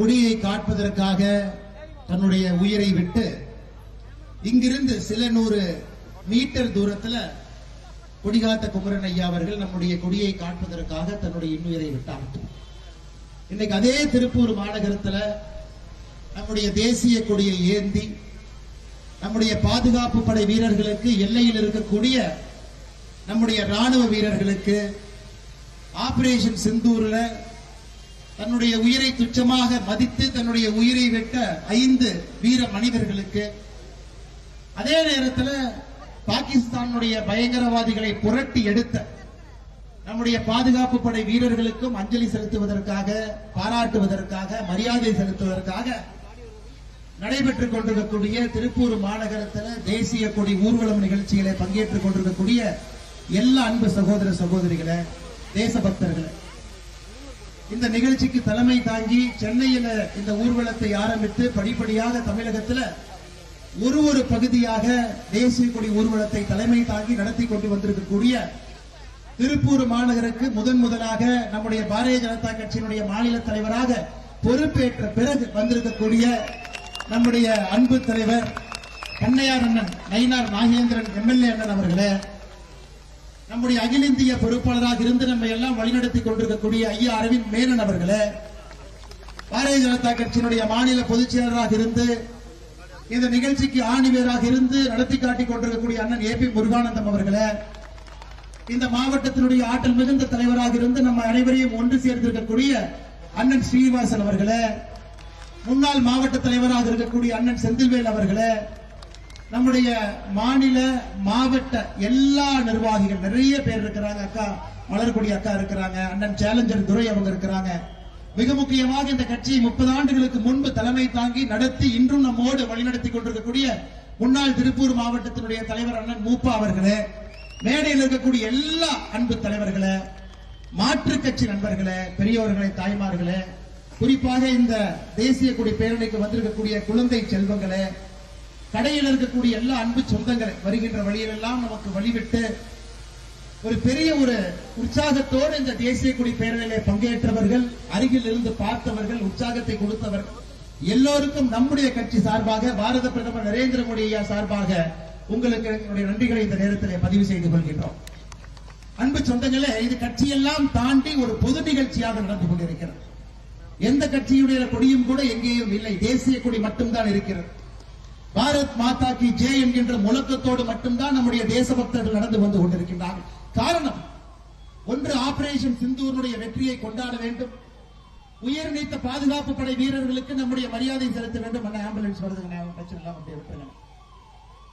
கொடியை காட்பதற்காக தன்னுடைய உயிரை விட்டு இங்கிருந்து சில நூறு மீட்டர் தூரத்துல கொடிகாத்த குமரன் ஐயா அவர்கள் நம்முடைய கொடியை காட்பதற்காக தன்னுடைய இன்னுயிரை விட்டார்கள். இன்னைக்கு அதே திருப்பூர் மாநகரத்துல நம்முடைய தேசிய கொடியை ஏந்தி நம்முடைய பாதுகாப்பு படை வீரர்களுக்கு எல்லையில் இருக்கக்கூடிய நம்முடைய ராணுவ வீரர்களுக்கு ஆபரேஷன் சிந்தூர்ல தன்னுடைய உயிரை துச்சமாக மதித்து தன்னுடைய உயிரை வெட்ட ஐந்து வீர மனிதர்களுக்கு அதே நேரத்தில் பாகிஸ்தானுடைய பயங்கரவாதிகளை புரட்டி எடுத்த நம்முடைய பாதுகாப்பு படை வீரர்களுக்கும் அஞ்சலி செலுத்துவதற்காக பாராட்டுவதற்காக மரியாதை செலுத்துவதற்காக நடைபெற்றுக் கொண்டிருக்கக்கூடிய திருப்பூர் மாநகரத்தில் தேசிய கொடி ஊர்வலம் நிகழ்ச்சிகளை பங்கேற்றுக் கொண்டிருக்கக்கூடிய எல்லா அன்பு சகோதர சகோதரிகளை தேசபக்தர்களை. இந்த நிகழ்ச்சிக்கு தலைமை தாங்கி சென்னையில இந்த ஊர்வலத்தை ஆரம்பித்து படிப்படியாக தமிழகத்துல ஒரு ஒரு பகுதியாக தேசிய கொடி ஊர்வலத்தை தலைமை தாங்கி நடத்தி கொண்டு வந்திருக்கக்கூடிய திருப்பூர் மாநகருக்கு முதன் முதலாக நம்முடைய பாரதிய ஜனதா கட்சியினுடைய மாநில தலைவராக பொறுப்பேற்ற பிறகு வந்திருக்கக்கூடிய நம்முடைய அன்பு தலைவர் கண்ணையார் அண்ணன் நயினார் நாகேந்திரன் எம்எல்ஏ அண்ணன் அவர்களே. நம்முடைய அகில இந்திய பொறுப்பாளராக இருந்து நம்ம எல்லாம் வழிநடத்தி கொண்டிருக்கக்கூடிய ஐயா அரவிந்த் மேனன் அவர்களே பாரதிய ஜனதா கட்சியினுடைய மாநில பொதுச் செயலராக இருந்து இந்த நிகழ்ச்சிக்கு ஆணிவேராக இருந்து நடத்தி காட்டிக் கொண்டிருக்கக்கூடிய அண்ணன் ஏ பி முருகானந்தம் அவர்களே இந்த மாவட்டத்தினுடைய ஆற்றல் மிகுந்த தலைவராக இருந்து நம்ம அனைவரையும் ஒன்று சேர்ந்திருக்கக்கூடிய அண்ணன் ஸ்ரீனிவாசன் அவர்களே முன்னாள் மாவட்ட தலைவராக இருக்கக்கூடிய அண்ணன் செந்தில்வேல் அவர்களே நம்முடைய மாநில மாவட்ட எல்லா நிர்வாகிகள் நிறைய பேர் இருக்கிறாங்க அக்கா. மலர்கொடி அக்கா இருக்கிறாங்க அண்ணன் சேலஞ்சர் துரை அவங்க இருக்கிறாங்க. மிக முக்கியமாக இந்த கட்சியை முப்பது ஆண்டுகளுக்கு முன்பு தலைமை தாங்கி நடத்தி இன்றும் நம்மோடு வழிநடத்தி கொண்டிருக்கக்கூடிய முன்னாள் திருப்பூர் மாவட்டத்தினுடைய தலைவர் அண்ணன் மூப்பா அவர்களே மேடையில் இருக்கக்கூடிய எல்லா அன்பு தலைவர்களே மாற்று கட்சி நண்பர்களே பெரியவர்களே தாய்மார்களே குறிப்பாக இந்த தேசிய கொடி பேரணிக்கு வந்திருக்கக்கூடிய குழந்தை செல்வங்களே கடையில் இருக்கக்கூடிய எல்லா அன்பு சொந்தங்களை வருகின்ற வழியிலெல்லாம் நமக்கு வழிவிட்டு ஒரு பெரிய ஒரு உற்சாகத்தோடு இந்த தேசிய கொடி பேரணியிலே பங்கேற்றவர்கள் அருகில் இருந்து பார்த்தவர்கள் உற்சாகத்தை கொடுத்தவர்கள் எல்லோருக்கும் நம்முடைய கட்சி சார்பாக பாரத பிரதமர் நரேந்திர மோடி ஐயா சார்பாக உங்களுக்கு என்னுடைய நன்றிகளை இந்த நேரத்தில் பதிவு செய்து கொள்கின்றோம். அன்பு சொந்தங்களே இது கட்சியெல்லாம் தாண்டி ஒரு பொது நிகழ்ச்சியாக நடந்து கொண்டிருக்கிறது. எந்த கட்சியுடைய கொடியும் கூட எங்கேயும் இல்லை. தேசிய கொடி மட்டும்தான் இருக்கிறது. பாரத் மாதா கி ஜெய் என்கின்ற முழக்கத்தோடு மட்டும்தான் நம்முடைய தேசபக்தர்கள் நடந்து வந்து கொண்டிருக்கின்றார்கள். காரணம் ஒன்று ஆபரேஷன் சிந்தூருடைய வெற்றியை கொண்டாட வேண்டும். உயிர் நீத்த பாதுகாப்பு படை வீரர்களுக்கு நம்முடைய மரியாதை செலுத்த வேண்டும் அண்ணா ஆம்புலன்ஸ் வருதுங்க பிரச்சனை இல்லாம விட்டுருங்க.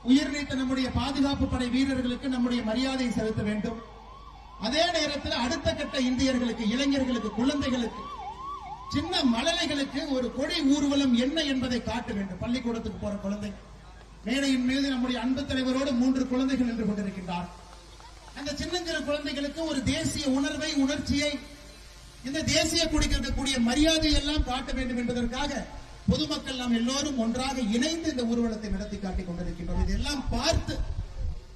உயிர் நீத்த நம்முடைய பாதுகாப்பு படை வீரர்களுக்கு நம்முடைய மரியாதை செலுத்த வேண்டும். அதே நேரத்தில் அடுத்த கட்ட இந்தியர்களுக்கு இளைஞர்களுக்கு குழந்தைகளுக்கு சின்ன மழலைகளுக்கு ஒரு கொடி ஊர்வலம் என்ன என்பதை காட்ட வேண்டும். பள்ளிக்கூடத்துக்கு போற குழந்தை. மேடையின் மீது நம்முடைய அன்பு தலைவரோடு மூன்று குழந்தைகள் நின்று கொண்டிருக்கின்றார். அந்த சின்னஞ்சிறு குழந்தைகளுக்கு ஒரு தேசிய உணர்வை உணர்ச்சியை இந்த தேசிய கொடிக்கு இருக்கக்கூடிய மரியாதை எல்லாம் காட்ட வேண்டும் என்பதற்காக பொதுமக்கள் நாம் எல்லோரும் ஒன்றாக இணைந்து இந்த ஊர்வலத்தை நடத்தி காட்டிக் கொண்டிருக்கின்றோம். இதெல்லாம் பார்த்து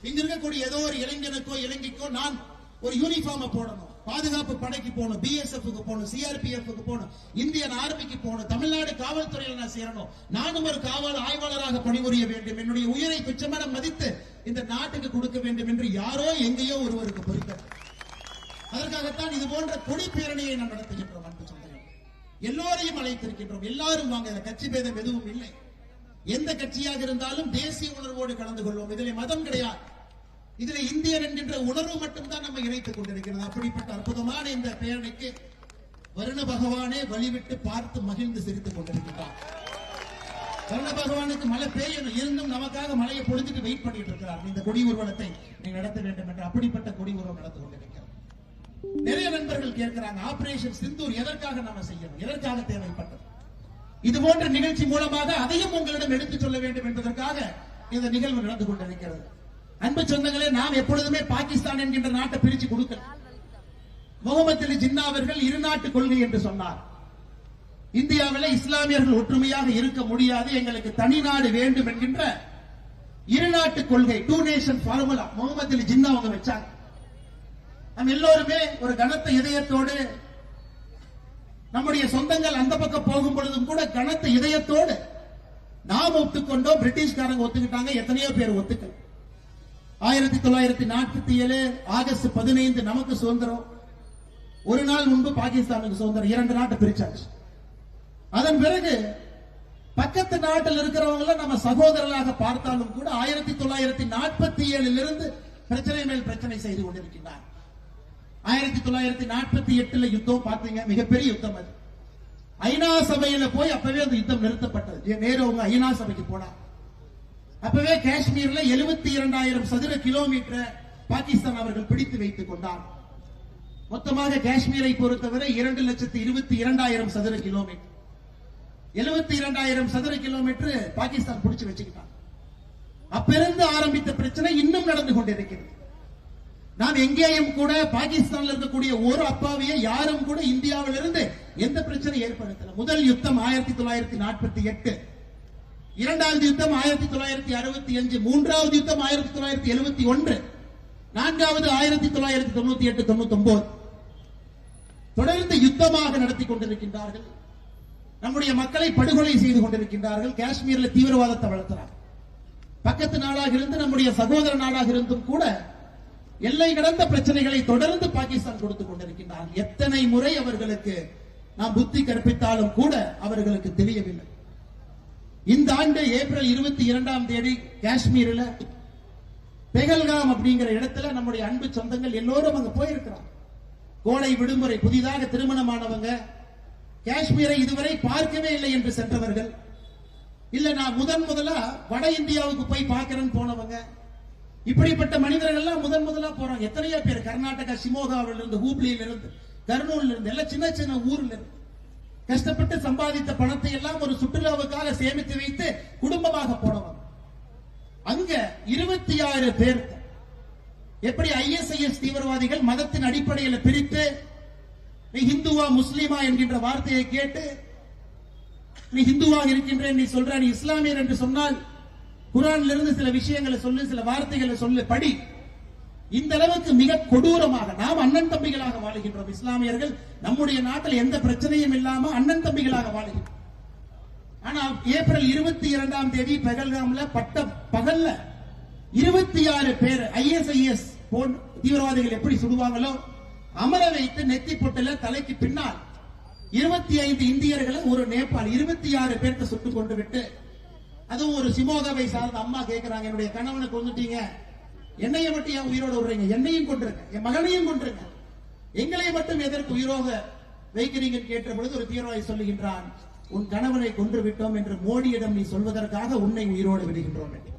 இங்க இருக்கக்கூடிய ஏதோ ஒரு இளைஞனுக்கோ இளைஞிக்கோ நான் ஒரு யூனிஃபார்மை போடணும். பாதுகாப்பு படைக்கு போகணும் பிஎஸ்எஃப்க்கு போகணும் சிஆர்பிஎஃப்க்கு போகணும் இந்தியன் ஆர்மிக்கு போகணும் தமிழ்நாடு காவல்துறையில் நான் சேரணும். நானும் ஒரு காவல் ஆய்வாளராக பணிபுரிய வேண்டும். என்னுடைய உயிரை துச்சமென மதித்து இந்த நாட்டுக்கு கொடுக்க வேண்டும் என்று யாரோ எங்கேயோ ஒருவருக்கு பொறுத்தது அதற்காகத்தான் இது போன்ற கொடி பேரணியை நாம் நடத்துகின்றோம் அன்பு சொந்தங்கள் எல்லோரையும் அழைத்திருக்கின்றோம். எல்லாரும் வாங்க கட்சி பேதம் எதுவும் இல்லை. எந்த கட்சியாக இருந்தாலும் தேசிய உணர்வோடு கலந்து கொள்வோம். இதில் மதம் கிடையாது. இதுல இந்தியர் என்கின்ற உணர்வு மட்டும்தான் நம்ம இணைத்துக் கொண்டிருக்கிறது. அப்படிப்பட்ட அற்புதமான இந்த பேரணிக்கு வருண பகவானே வழிவிட்டு பார்த்து மகிழ்ந்து சிரித்துக் கொண்டிருக்கிறார் வருண பகவானுக்கு மழை பெய்யணும். இருந்தும் நமக்காக மழையை பொழிஞ்சிட்டு வெயிட் பண்ணிட்டு இருக்கிறார். இந்த கொடி ஊர்வலத்தை நீங்க நடத்த வேண்டும் என்று அப்படிப்பட்ட கொடி ஊர்வலம் நடந்து கொண்டிருக்கிறார் நிறைய நண்பர்கள் கேட்கிறாங்க ஆபரேஷன் சிந்தூர் எதற்காக நாம செய்யணும்? எதற்காக தேவைப்பட்டது? இது போன்ற நிகழ்ச்சி மூலமாக அதையும் உங்களிடம் எடுத்துச் சொல்ல வேண்டும் என்பதற்காக இந்த நிகழ்வு நடந்து கொண்டிருக்கிறது. அன்பு சொந்தங்களே நாம் எப்பொழுதுமே பாகிஸ்தான் என்கின்ற நாட்டை பிரிச்சு கொடுக்கல. முகமது அலி ஜின்னா அவர்கள் இரு நாட்டு கொள்கை என்று சொன்னார். இந்தியாவில் இஸ்லாமியர்கள் ஒற்றுமையாக இருக்க முடியாது எங்களுக்கு தனி நாடு வேண்டும் என்கின்ற இரு நாட்டு கொள்கை two nation formula Muhammad Ali Jinnah அவங்க வச்சாங்க. நம்ம எல்லோருமே ஒரு கனத்த இதயத்தோடு நம்முடைய சொந்தங்கள் அந்த பக்கம் போகும் பொழுதும் கூட கனத்த இதயத்தோடு நாம் ஒத்துக்கொண்டோம் பிரிட்டிஷ்காரங்க ஒத்துக்கிட்டாங்க எத்தனையோ பேர் ஒத்துக்கல. ஆயிரத்தி தொள்ளாயிரத்தி நாற்பத்தி ஏழு ஆகஸ்ட் பதினைந்து நமக்கு சுதந்திரம். ஒரு நாள் முன்பு பாகிஸ்தானுக்கு சுதந்திரம். இரண்டு நாட்டை பிரிச்சாச்சு. அதன் பிறகு பக்கத்து நாட்டில் இருக்கிறவங்கள நம்ம சகோதரர்களாக பார்த்தாலும் கூட ஆயிரத்தி தொள்ளாயிரத்தி நாற்பத்தி ஏழில் இருந்து பிரச்சனை மேல் பிரச்சனை செய்து கொண்டிருக்கின்றார். ஆயிரத்தி தொள்ளாயிரத்தி நாற்பத்தி எட்டுல யுத்தம் பார்த்தீங்க? மிகப்பெரிய யுத்தம் அது. ஐநா சபையில போய் அப்பவே அந்த யுத்தம் நிறுத்தப்பட்டது. நேரு அவங்க ஐநா சபைக்கு போனார். அப்பவே காஷ்மீர்ல எழுபத்தி இரண்டாயிரம் சதுர கிலோமீட்டர் பாகிஸ்தான் அவர்கள் பிடித்து வைத்துக் கொண்டார். மொத்தமாக காஷ்மீரை பொறுத்தவரை இரண்டு லட்சத்தி இருபத்தி இரண்டாயிரம் சதுர கிலோமீட்டர். எழுபத்தி இரண்டாயிரம் சதுர கிலோமீட்டர் பாகிஸ்தான் பிடிச்சு வச்சுக்கிட்டாங்க அப்பிருந்து ஆரம்பித்த பிரச்சனை இன்னும் நடந்து கொண்டிருக்கிறது. நாம் எங்கேயும் கூட பாகிஸ்தான்ல இருக்கக்கூடிய ஒரு அப்பாவியை யாரும் கூட இந்தியாவிலிருந்து எந்த பிரச்சனை ஏற்படுத்தல. முதல் யுத்தம் ஆயிரத்தி தொள்ளாயிரத்தி நாற்பத்தி எட்டு. இரண்டாவது யுத்தம் ஆயிரத்தி தொள்ளாயிரத்தி அறுபத்தி அஞ்சு மூன்றாவது யுத்தம் ஆயிரத்தி தொள்ளாயிரத்தி எழுபத்தி ஒன்று நான்காவது ஆயிரத்தி தொள்ளாயிரத்தி தொண்ணூத்தி எட்டு தொண்ணூத்தி ஒன்பது தொடர்ந்து யுத்தமாக நடத்தி கொண்டிருக்கின்றார்கள். நம்முடைய மக்களை படுகொலை செய்து கொண்டிருக்கின்றார்கள். காஷ்மீர்ல தீவிரவாதத்தை வளர்த்துறாங்க பக்கத்து நாடாக இருந்து நம்முடைய சகோதர நாடாக இருந்தும் கூட எல்லை கடந்த பிரச்சனைகளை தொடர்ந்து பாகிஸ்தான் கொடுத்துக் கொண்டிருக்கின்றார்கள். எத்தனை முறை அவர்களுக்கு நாம் புத்தி கற்பித்தாலும் கூட அவர்களுக்கு தெரியவில்லை. இந்த ஆண்டு ஏப்ரல் இருபத்தி இரண்டாம் தேதி காஷ்மீரில் பெகல்காம் அப்படிங்கிற இடத்துல நம்முடைய அன்பு சொந்தங்கள் எல்லோரும் அங்க போயிருக்கிறாங்க கோடை விடுமுறை புதிதாக திருமணமானவங்க காஷ்மீரை இதுவரை பார்க்கவே இல்லை என்று சென்றவர்கள். இல்ல நான் முதன் முதலா வட இந்தியாவுக்கு போய் பார்க்கிறேன்னு போனவங்க. இப்படிப்பட்ட மனிதர்கள் எல்லாம் முதன் முதலா போறாங்க. எத்தனையோ பேர் கர்நாடகா சிமோகாவிலிருந்து ஹூப்ளியில இருந்து கர்னூல்ல இருந்து எல்லாம் சின்ன சின்ன ஊர்ல இருந்து. கஷ்டப்பட்டு சம்பாதித்த பணத்தை எல்லாம் ஒரு சுற்றுலாவுக்காக சேமித்து வைத்து குடும்பமாக போனவன் அங்க இருபத்தி ஆறு பேர். எப்படி ஐஎஸ்ஐஎஸ் தீவிரவாதிகள் மதத்தின் அடிப்படையில் பிரித்து நீ ஹிந்துவா முஸ்லீமா என்கின்ற வார்த்தையை கேட்டு நீ ஹிந்துவாக இருக்கின்றேன் நீ சொல்ற நீ இஸ்லாமியர் என்று சொன்னால் குரான்ல இருந்து சில விஷயங்களை சொல்லு சில வார்த்தைகளை சொல்லு படி. இந்த அளவுக்கு மிக கொடூரமாக நாம் அண்ணன் தம்பிகளாக வாழுகின்றோம் இஸ்லாமியர்கள். நம்முடைய நாட்டில் எந்த பிரச்சனையும் இல்லாம அண்ணன் தம்பிகளாக வாழுகின்றோம். ஆனா ஏப்ரல் இருபத்தி இரண்டாம் தேதி பகல்காம்ல பட்ட பகல்ல இருபத்தி ஆறு பேர் ஐஎஸ்ஐஎஸ் தீவிரவாதிகள் எப்படி சுடுவாங்களோ அமர வைத்து நெத்தி பொட்டுல தலைக்கு பின்னால் இருபத்தி ஐந்து இந்தியர்களை ஒரு நேபாள் இருபத்தி ஆறு பேர்த்த சுட்டுக் கொண்டு விட்டு அதுவும் ஒரு சிமோகாவை சார்ந்த அம்மா கேட்கிறாங்க என்னுடைய கணவனை கொண்டுட்டீங்க என்னைய மட்டும் ஏன் உயிரோடு விடுறீங்க. என்னையும் கொண்டிருங்க என் மகனையும் கொண்டிருங்க எங்களை மட்டும் எதற்கு உயிரோக வைக்கிறீங்கன்னு கேட்ட பொழுது ஒரு தீர்வாய் சொல்லுகின்றான் உன் கணவனை கொன்று விட்டோம் என்று மோடியிடம் நீ சொல்வதற்காக உன்னை உயிரோடு விடுகின்றோம் என்று.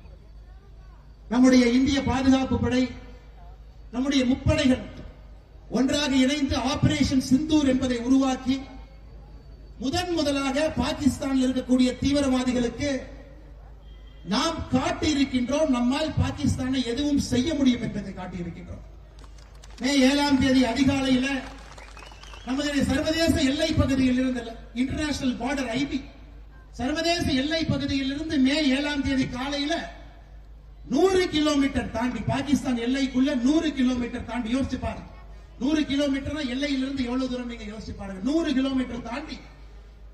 நம்முடைய இந்திய பாதுகாப்பு படை நம்முடைய முப்படைகள் ஒன்றாக இணைந்து ஆபரேஷன் சிந்தூர் என்பதை உருவாக்கி முதன் முதலாக பாகிஸ்தானில் இருக்கக்கூடிய தீவிரவாதிகளுக்கு நாம் காட்டியிருக்கின்றோம் நம்மால் பாகிஸ்தானை எதுவும் செய்ய முடியும் என்பதை காட்டியிருக்கின்றோம். மே ஏழாம் தேதி அதிகாலையில நமது சர்வதேச எல்லை பகுதியில் இருந்து இன்டர்நேஷனல் பார்டர் ஐபி சர்வதேச எல்லை பகுதியில் இருந்து மே ஏழாம் தேதி காலையில நூறு கிலோமீட்டர் தாண்டி பாகிஸ்தான் எல்லைக்குள்ள நூறு கிலோமீட்டர் தாண்டி யோசிச்சு பாருங்க. நூறு கிலோமீட்டர் எல்லையிலிருந்து எவ்வளவு தூரம் நீங்க யோசிச்சு பாருங்க. நூறு கிலோமீட்டர் தாண்டி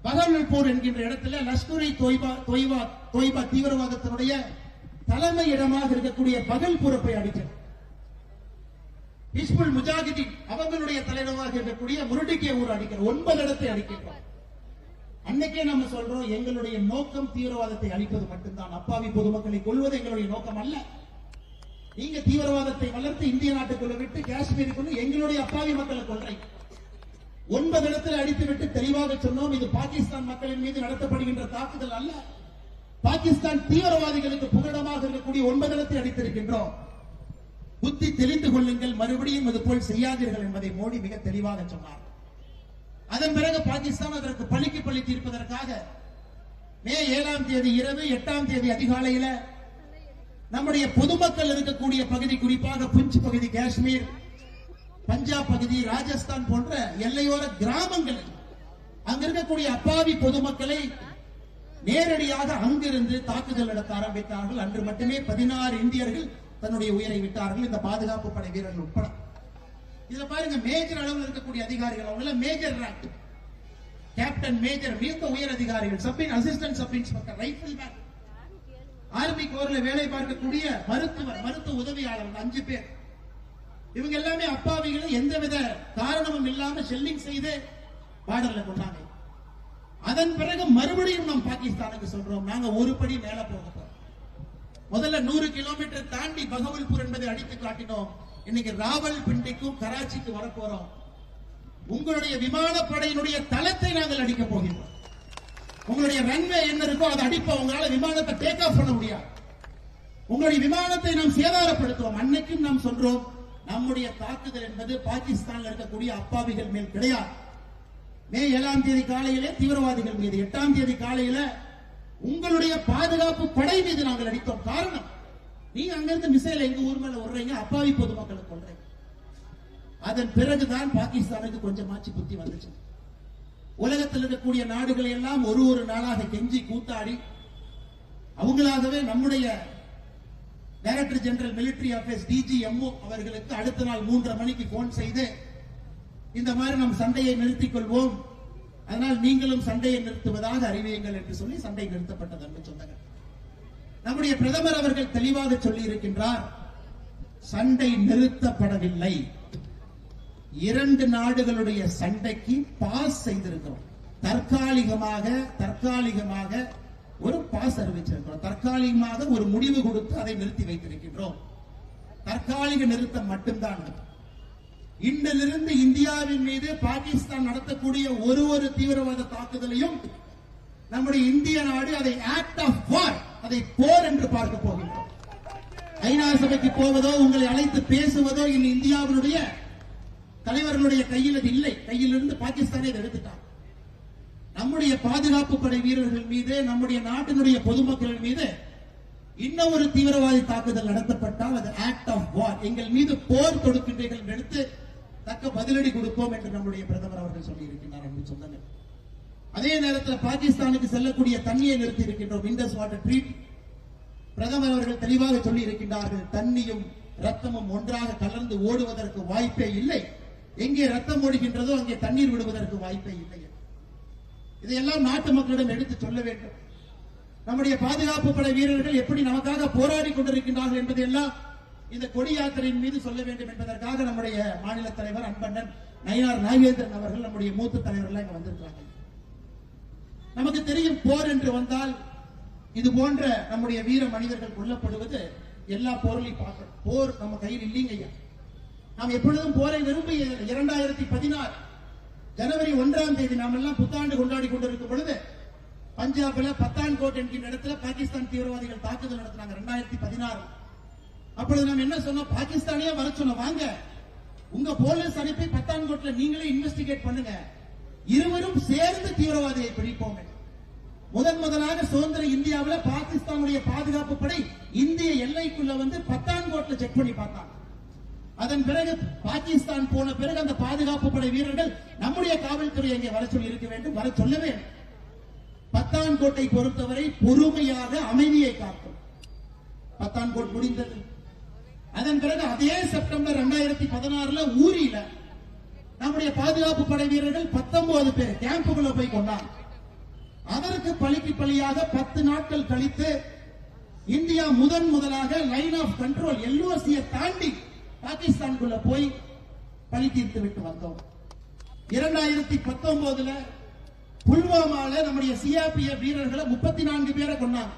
பகவல்பூர் என்கின்ற இடத்துல லஷ்கரை தொய்பா தொய்பா தொய்பா தீவிரவாதத்தினுடைய தலைமை இடமாக இருக்கக்கூடிய பகல்பூரை போய் அடித்தது. ஹிஸ்புல் முஜாஹிதீன் அவங்களுடைய தலைவராக இருக்கக்கூடிய முருடிக்கே ஊர் அடிக்கிற ஒன்பது இடத்தை அடிக்கின்றோம் அன்னைக்கே நம்ம சொல்றோம் எங்களுடைய நோக்கம் தீவிரவாதத்தை அழிப்பது மட்டும்தான். அப்பாவி பொதுமக்களை கொள்வது எங்களுடைய நோக்கம் அல்ல. நீங்க தீவிரவாதத்தை வளர்த்து இந்திய நாட்டுக்குள்ள விட்டு காஷ்மீருக்குள்ள எங்களுடைய அப்பாவி மக்களை கொள்றீங்க ஒன்பது இடத்தில் அடித்துவிட்டு தெளிவாக சொன்னோம் இது பாகிஸ்தான் மக்களின் மீது நடத்தப்படுகின்ற தாக்குதல் அல்ல. பாகிஸ்தான் தீவிரவாதிகளுக்கு புகழமாக இருக்கக்கூடிய ஒன்பது இடத்தை அடித்திருக்கின்றோம். புத்தி தெளிந்து கொள்ளுங்கள் மறுபடியும் இது போல் செய்யாதீர்கள் என்பதை மோடி மிக தெளிவாக சொன்னார். அதன் பிறகு பாகிஸ்தான் அதற்கு பழிக்கு பழி தீர்ப்பதற்காக மே ஏழாம் தேதி இரவு எட்டாம் தேதி அதிகாலையில நம்முடைய பொதுமக்கள் இருக்கக்கூடிய பகுதி குறிப்பாக புஞ்ச் பகுதி காஷ்மீர் பஞ்சாப் பகுதி ராஜஸ்தான் போன்ற எல்லையோர கிராமங்களில் அங்க இருக்கக்கூடிய அப்பாவி பொதுமக்களை நேரடியாக அங்கிருந்து தாக்குதல் நடத்த ஆரம்பித்தார்கள். அன்று மட்டுமே பதினாறு இந்தியர்கள் தன்னுடைய உயிரை விட்டார்கள். இந்த பாதுகாப்பு படை வீரர்கள் உட்பட. இதுல பாருங்க மேஜர் அளவில் இருக்கக்கூடிய அதிகாரிகள் அவங்க மேஜர் ரேங்க் கேப்டன் மேஜர் மீத்த உயர் அதிகாரிகள் sub assistant sub inspector rifleman army கோர்ல வேலை பார்க்கக்கூடிய மருத்துவர் மருத்துவ உதவியாளர் அஞ்சு பேர். இவங்க எல்லாமே அப்பாவிகளை எந்தவித காரணமும் இல்லாம ஷெல்லிங் செய்து பார்டர்ல கொண்டாங்க. அதன் பிறகு மறுபடியும் நாம் பாகிஸ்தானுக்கு சொல்றோம். நாங்க ஒரு படி மேல போக போறோம். முதல்ல நூறு கிலோமீட்டர் தாண்டி பகவல்பூர் என்பதை அடித்து காட்டினோம். இன்னைக்கு ராவல் பிண்டிக்கும் கராச்சிக்கு வரப்போறோம். உங்களுடைய விமானப்படையினுடைய தளத்தை நாங்கள் அடிக்க போகிறோம் உங்களுடைய ரன்வே என்ன இருக்கோ அதை அடிப்போம். உங்களால விமானத்தை டேக் ஆஃப் பண்ண முடியாது. உங்களுடைய விமானத்தை நாம் சேதாரப்படுத்துவோம். அன்னைக்கும் நாம் சொல்றோம் நம்முடைய தாக்குதல் என்பது பாகிஸ்தான்ல இருக்கக்கூடிய அப்பாவிகள் மேல் கிடையாது. மே ஏழாம் தேதி காலையிலே தீவிரவாதிகள் மீது எட்டாம் தேதி காலையில உங்களுடைய பாதுகாப்பு படை மீது நாங்கள் அடித்தோம். காரணம் நீங்க அங்கிருந்து மிசைல எங்க ஊர் மேல விடுறீங்க? அப்பாவி பொதுமக்களை கொள்றீங்க அதன் பிறகுதான் பாகிஸ்தானுக்கு கொஞ்சமாச்சு புத்தி வந்துச்சு. உலகத்தில் இருக்கக்கூடிய நாடுகள் எல்லாம் ஒரு ஒரு நாளாக கெஞ்சி கூத்தாடி அவங்களாகவே நம்முடைய director general military affairs DGMO அவர்களுக்கு அடுத்த நாள் மூன்றரை மணிக்கு போன் செய்து இந்த மாதிரி நம் சண்டையை நிறுத்திக் கொள்வோம். அதனால் நீங்களும் சண்டையை நிறுத்துவதாக அறிவியுங்கள் என்று சொல்லி சண்டை நிறுத்தப்பட்டது என்று சொன்னாங்க நம்முடைய பிரதமர் அவர்கள் தெளிவாக சொல்லி இருக்கின்றார் சண்டை நிறுத்தப்படவில்லை. இரண்டு நாடுகளுடைய சண்டைக்கு பாஸ் செய்திருக்கிறோம். தற்காலிகமாக தற்காலிகமாக ஒரு பாஸ் அறிவிச்சிருக்கிறோம் தற்காலிகமாக ஒரு முடிவு கொடுத்து அதை நிறுத்தி வைத்திருக்கின்றோம். தற்காலிக நிறுத்தம் மட்டும்தான் இன்றிலிருந்து இந்தியாவின் மீது பாகிஸ்தான் நடத்தக்கூடிய ஒரு ஒரு தீவிரவாத தாக்குதலையும் நம்முடைய இந்திய நாடு அதை ஆக்ட் ஆஃப் வார் அதை போர் என்று பார்க்க போகின்றோம். ஐநா சபைக்கு போவதோ உங்களை அழைத்து பேசுவதோ இனி இந்தியாவினுடைய தலைவர்களுடைய கையில் அது இல்லை. கையிலிருந்து பாகிஸ்தானை பாகிஸ்தானே நம்முடைய பாதுகாப்பு படை வீரர்கள் மீது நம்முடைய நாட்டினுடைய பொதுமக்கள் மீது இன்னும் ஒரு தீவிரவாதி தாக்குதல் நடத்தப்பட்டால் அது ஆக்ட் ஆஃப் வார் எங்கள் மீது போர் தொடுக்கின்றீர்கள் எடுத்து தக்க பதிலடி கொடுப்போம் என்று நம்முடைய பிரதமர் அவர்கள் சொல்லி இருக்கின்றார் என்று சொன்னாங்க அதே நேரத்தில் பாகிஸ்தானுக்கு செல்லக்கூடிய தண்ணியை நிறுத்தி இருக்கின்றோம். இண்டஸ் வாட்டர் ட்ரீட் பிரதமர் அவர்கள் தெளிவாக சொல்லி இருக்கின்றார்கள் தண்ணியும் ரத்தமும் ஒன்றாக கலந்து ஓடுவதற்கு வாய்ப்பே இல்லை. எங்கே ரத்தம் ஓடுகின்றதோ அங்கே தண்ணீர் விடுவதற்கு வாய்ப்பே இல்லை. இதையெல்லாம் நாட்டு மக்களிடம் எடுத்து சொல்ல வேண்டும். நம்முடைய பாதுகாப்பு படை வீரர்கள் எப்படி நமக்காக போராடி கொண்டிருக்கின்றார்கள் என்பதையெல்லாம் இந்த கொடி யாத்திரையின் மீது சொல்ல வேண்டும் என்பதற்காக நம்முடைய மாநில தலைவர் அன்பண்ணன் நயினார் நாகேந்திரன் அவர்கள் நம்முடைய மூத்த தலைவர்கள் இங்க வந்திருக்கிறாங்க. நமக்கு தெரியும் போர் என்று வந்தால் இது போன்ற நம்முடைய வீர மனிதர்கள் கொல்லப்படுவது எல்லா போரிலையும் பார்க்கிறோம் போர் நம்ம கையில் இல்லைங்க ஐயா. நாம் எப்பொழுதும் போரை விரும்பி இரண்டாயிரத்தி பதினாறு ஜனவரி ஒன்றாம் தேதி நாம் எல்லாம் புத்தாண்டு கொண்டாடி கொண்டிருக்கும் பொழுது பஞ்சாப்ல பத்தான்கோட் என்கின்ற இடத்துல பாகிஸ்தான் தீவிரவாதிகள் தாக்குதல் நடத்தினாங்க ரெண்டாயிரத்தி பதினாறு. அப்பொழுது நாம் என்ன சொன்னோம்? பாகிஸ்தானே வர சொன்னோம். வாங்க உங்க போலீஸ் அனுப்பி பத்தான் கோட்ல நீங்களே இன்வெஸ்டிகேட் பண்ணுங்க. இருவரும் சேர்ந்து தீவிரவாதியை பிடிப்போம். முதன் முதலாக சுதந்திர இந்தியாவில் பாகிஸ்தானுடைய பாதுகாப்பு படை இந்திய எல்லைக்குள்ள வந்து பத்தான்கோட்ல செக் பண்ணி பார்த்தாங்க. அதன் பிறகு பாகிஸ்தான் போன பிறகு அந்த பாதுகாப்பு படை வீரர்கள் நம்முடைய காவல்துறை அங்கே வர சொல்லி இருக்க வேண்டும் வர சொல்லவே பத்தான்கோட்டை பொறுத்தவரை பொறுமையாக அமைதியை காக்கும். பத்தான்கோட் முடிந்தது. அதன் பிறகு அதே செப்டம்பர் 2016 பதினாறுல ஊரியில நம்முடைய பாதுகாப்பு படை வீரர்கள் 19 பேர் கேம்புக்குள்ள போய் கொண்டாங்க அதற்கு பழிக்கு பழியாக பத்து நாட்கள் கழித்து இந்தியா முதன் முதலாக லைன் ஆஃப் கண்ட்ரோல் எல்ஓசியை தாண்டி பாகிஸ்தானுக்குள்ள போய் பழி தீர்த்து விட்டு வந்தோம். இரண்டாயிரத்தி பத்தொன்பதுல புல்வாமால நம்முடைய சிஆர்பிஎஃப் வீரர்களை முப்பத்தி நான்கு பேரை கொண்டாங்க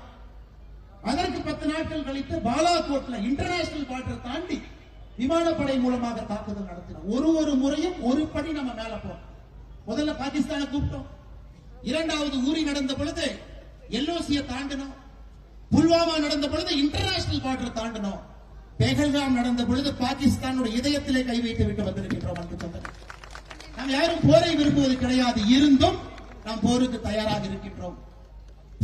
அதற்கு பத்து நாட்கள் கழித்து பாலாகோட்ல இன்டர்நேஷனல் பார்டர் தாண்டி விமானப்படை மூலமாக தாக்குதல் நடத்தினோம். ஒரு ஒரு முறையும் ஒரு படி நம்ம மேல போறோம் முதல்ல பாகிஸ்தானை கூப்பிட்டோம். இரண்டாவது ஊரி நடந்த பொழுது எல்ஓசியை தாண்டினோம். புல்வாமா நடந்த பொழுது இன்டர்நேஷனல் பார்டர் தாண்டினோம். பெகல்காம் நடந்த பொழுது பாகிஸ்தானுடைய இதயத்திலே கை வைத்து விட்டு வந்திருக்கின்றோம் அன்பு சொந்தங்கள். நாம் யாரும் போரை விரும்புவது கிடையாது. இருந்தும் நாம் போருக்கு தயாராக இருக்கின்றோம்.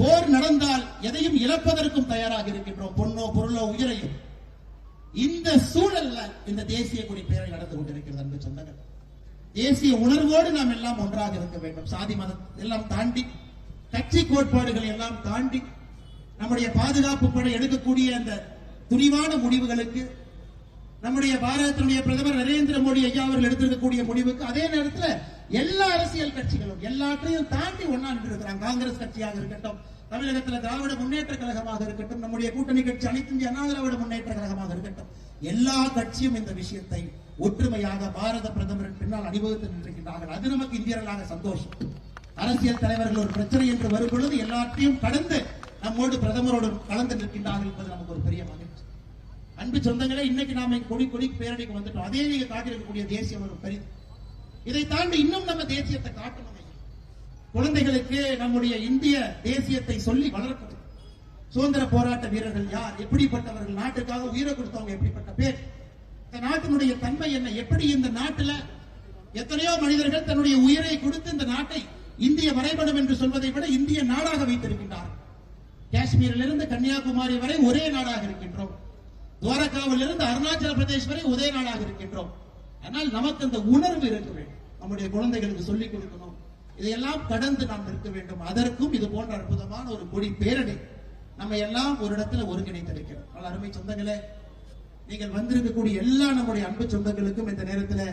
போர் நடந்தால் எதையும் இழப்பதற்கும் தயாராக இருக்கின்றோம். பொன்னோ பொருளோ உயிரையும் இந்த சூழல்ல இந்த தேசிய கொடி பேரை நடந்து கொண்டிருக்கிறது அன்பு சொந்தங்கள். தேசிய உணர்வோடு நாம் எல்லாம் ஒன்றாக இருக்க வேண்டும். சாதி மதம் எல்லாம் தாண்டி கட்சி கோட்பாடுகள் எல்லாம் தாண்டி நம்முடைய பாதுகாப்பு படை எடுக்கக்கூடிய அந்த துணிவான முடிவுகளுக்கு நம்முடைய பாரதத்தினுடைய பிரதமர் நரேந்திர மோடி ஐயா அவர்கள் எடுத்திருக்கக்கூடிய முடிவுக்கு அதே நேரத்தில் எல்லா அரசியல் கட்சிகளும் எல்லாத்தையும் தாண்டி ஒன்னா இருக்கிறாங்க காங்கிரஸ் கட்சியாக இருக்கட்டும் தமிழகத்துல திராவிட முன்னேற்ற கழகமாக இருக்கட்டும் நம்முடைய கூட்டணி கட்சி அனைத்து இந்திய அண்ணா திராவிட முன்னேற்ற கழகமாக இருக்கட்டும் எல்லா கட்சியும் இந்த விஷயத்தை ஒற்றுமையாக பாரத பிரதமரின் பின்னால் அனுபவித்து நின்றிருக்கின்றார்கள். அது நமக்கு இந்தியர்களாக சந்தோஷம். அரசியல் தலைவர்கள் ஒரு பிரச்சனை என்று வரும் பொழுது எல்லாத்தையும் கடந்து நம்மோடு பிரதமரோடு கலந்து நிற்கின்றார்கள் என்பது நமக்கு ஒரு பெரிய மகிழ்ச்சி. அன்பு சொந்தங்களே இன்னைக்கு நாம கொடி கொடி பேரணிக்கு வந்துட்டோம். அதே நீங்க காட்டியிருக்கக்கூடிய தேசியம் ஒரு பெரிய இதை தாண்டி இன்னும் நம்ம தேசியத்தை காட்டணும். குழந்தைகளுக்கு நம்முடைய இந்திய தேசியத்தை சொல்லி வளர்க்கணும் சுதந்திர போராட்ட வீரர்கள் யார்? எப்படிப்பட்டவர்கள்? நாட்டுக்காக உயிரை கொடுத்தவங்க எப்படிப்பட்ட பேர்? இந்த நாட்டினுடைய தன்மை என்ன? எப்படி இந்த நாட்டுல எத்தனையோ மனிதர்கள் தன்னுடைய உயிரை கொடுத்து இந்த நாட்டை இந்திய வரைபடம் என்று சொல்வதை விட இந்திய நாடாக வைத்திருக்கின்றார் காஷ்மீரிலிருந்து கன்னியாகுமரி வரை ஒரே நாடாக இருக்கின்றோம். துவாரகாவிலிருந்து அருணாச்சல பிரதேஷ் வரை உதய நாடாக இருக்கின்றோம். ஆனால் நமக்கு அந்த உணர்வு இருக்க வேண்டும். நம்முடைய குழந்தைகளுக்கு சொல்லிக் கொடுக்கணும். இதையெல்லாம் கடந்து நாம் நிற்க வேண்டும். அதற்கும் இது போன்ற அற்புதமான ஒரு கொடி பேரணி நம்ம எல்லாம் ஒரு இடத்துல ஒருங்கிணைத்திருக்கிறோம் ஆனால் அருமை சொந்தங்களே நீங்கள் வந்திருக்கக்கூடிய எல்லா நம்முடைய அன்பு சொந்தங்களுக்கும் இந்த நேரத்துல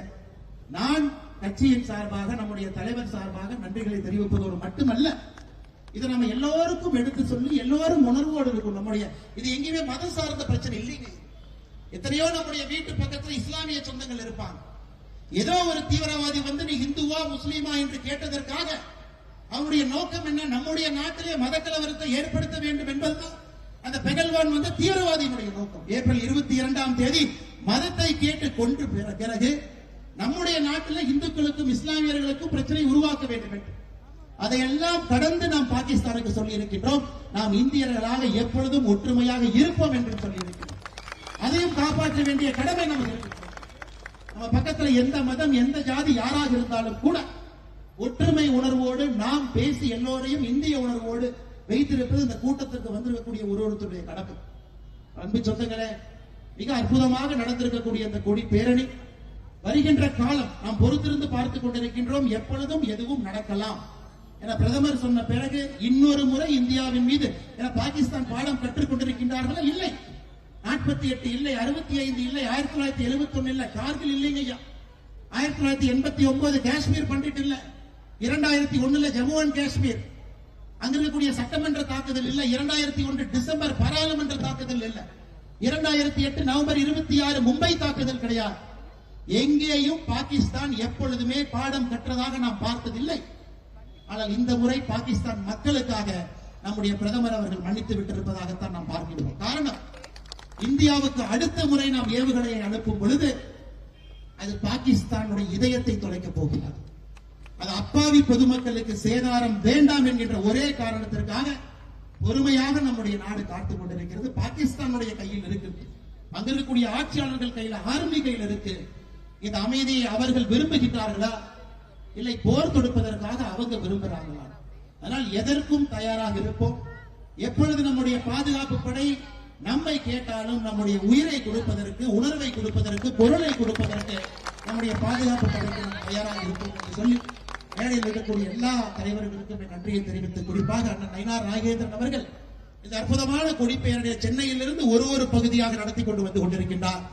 நான் கட்சியின் சார்பாக நம்முடைய தலைவர் சார்பாக நன்றிகளை தெரிவிப்பதோடு மட்டுமல்ல இதை நம்ம எல்லோருக்கும் எடுத்து சொல்லி எல்லோரும் உணர்வோடு இருக்கும் நம்முடைய இது எங்கேயுமே மதம் சார்ந்த பிரச்சனை இல்லைங்க. எத்தனையோ நம்முடைய வீட்டு பக்கத்துல இஸ்லாமிய சொந்தங்கள் இருப்பாங்க. ஏதோ ஒரு தீவிரவாதி வந்து நீ இந்துவா முஸ்லீமா என்று கேட்டதற்காக அவருடைய நோக்கம் என்ன? நம்முடைய நாட்டிலே மத கலவரத்தை ஏற்படுத்த வேண்டும் என்பதுதான். அந்த பெகல்வான் வந்து தீவிரவாதியினுடைய நோக்கம். ஏப்ரல் இருபத்தி இரண்டாம் தேதி மதத்தை கேட்டு கொண்டு பிற- பிறகு நம்முடைய நாட்டில் இந்துக்களுக்கும் இஸ்லாமியர்களுக்கும் பிரச்சனை உருவாக்க வேண்டும் என்று. அதையெல்லாம் கடந்து நாம் பாகிஸ்தானுக்கு சொல்லி இருக்கின்றோம் நாம் இந்தியர்களாக எப்பொழுதும் ஒற்றுமையாக இருப்போம் என்று சொல்லி இருக்கின்றோம் அதையும் காப்பாற்ற வேண்டிய கடமை நமக்கு நம்ம பக்கத்துல எந்த மதம் எந்த ஜாதி யாராக இருந்தாலும் கூட ஒற்றுமை உணர்வோடு நாம் பேசி எல்லோரையும் இந்திய உணர்வோடு வைத்திருப்பது இந்த கூட்டத்திற்கு வந்திருக்கக்கூடிய ஒரு ஒருத்தருடைய கடமை. அன்பு சொந்தங்களே மிக அற்புதமாக நடந்திருக்கக்கூடிய இந்த கொடி பேரணி வருகின்ற காலம் நாம் பொறுத்திருந்து பார்த்துக் கொண்டிருக்கின்றோம். எப்பொழுதும் எதுவும் நடக்கலாம். என பிரதமர் சொன்ன பிறகு இன்னொரு முறை இந்தியாவின் மீது என பாகிஸ்தான் பாடம் கற்றுக் கொண்டிருக்கின்றார்களா? இல்லை. நாற்பத்தி எட்டு இல்லை அறுபத்தி ஐந்து இல்லை ஆயிரத்தி தொள்ளாயிரத்தி எழுபத்தி ஒன்னு இல்லை. கார்கில் இல்லைங்க ஐயா. ஆயிரத்தி தொள்ளாயிரத்தி எண்பத்தி ஒன்பது காஷ்மீர் பண்ணிட்டு இல்ல. இரண்டாயிரத்தி ஒண்ணுல ஜம்மு அண்ட் காஷ்மீர். அங்க இருக்கக்கூடிய சட்டமன்ற தாக்குதல் இல்ல. இரண்டாயிரத்தி ஒன்று டிசம்பர் பாராளுமன்ற தாக்குதல் இல்ல. இரண்டாயிரத்தி எட்டு நவம்பர் இருபத்தி ஆறு மும்பை தாக்குதல் கிடையாது. எங்கேயும் பாகிஸ்தான் எப்பொழுதுமே பாடம் கற்றதாக நாம் பார்த்ததில்லை. ஆனால் இந்த முறை பாகிஸ்தான் மக்களுக்காக நம்முடைய பிரதமர் அவர்கள் மன்னித்து விட்டிருப்பதாகத்தான் நாம் பார்க்கின்றோம். காரணம் இந்தியாவுக்கு அடுத்த முறை நாம் ஏவுகணையை அனுப்பும் பொழுது அது பாகிஸ்தானுடைய இதயத்தை தொலைக்கப் போகிறது. அது அப்பாவி பொதுமக்களுக்கு சேதாரம் வேண்டாம் என்கின்ற ஒரே காரணத்திற்காக பொறுமையாக நம்முடைய நாடு காத்துக் கொண்டிருக்கிறது. பாகிஸ்தானுடைய கையில் இருக்கு. அங்க இருக்கக்கூடிய ஆட்சியாளர்கள் கையில ஆர்மி கையில் இருக்கு. இந்த அமைதியை அவர்கள் விரும்புகின்றார்களா? இல்லை போர் தொடுப்பதற்காக அவங்க விரும்புகிறாங்களா அதனால் எதற்கும் தயாராக இருப்போம். எப்பொழுது நம்முடைய பாதுகாப்பு படை நம்மை கேட்டாலும் நம்முடைய உயிரை கொடுப்பதற்கு உணர்வை கொடுப்பதற்கு பொருளை கொடுப்பதற்கு நம்முடைய பாதுகாப்பு படைக்கு நாம் தயாராக இருப்போம் என்று சொல்லி மேடையில் இருக்கக்கூடிய எல்லா தலைவர்களுக்கும் என் நன்றியை தெரிவித்து குறிப்பாக அண்ணன் நயினார் நாகேந்திரன் அவர்கள் இந்த அற்புதமான கொடிப்பெயருடைய சென்னையிலிருந்து ஒரு ஒரு பகுதியாக நடத்தி கொண்டு வந்து கொண்டிருக்கின்றார்.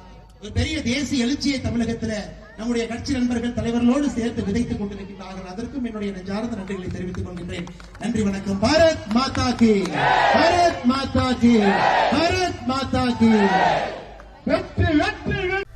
ஒரு பெரிய தேசிய எழுச்சியை தமிழகத்தில் நம்முடைய கட்சி நண்பர்கள் தலைவர்களோடு சேர்த்து விதைத்துக் கொண்டிருக்கின்றார்கள். அதற்கும் என்னுடைய நெஞ்சார்ந்த நன்றிகளை தெரிவித்துக் கொள்கின்றேன். நன்றி வணக்கம். பாரத் மாதா கி. பாரத் மாதா கி. பாரத் மாதா கி. வெற்றி வெற்றி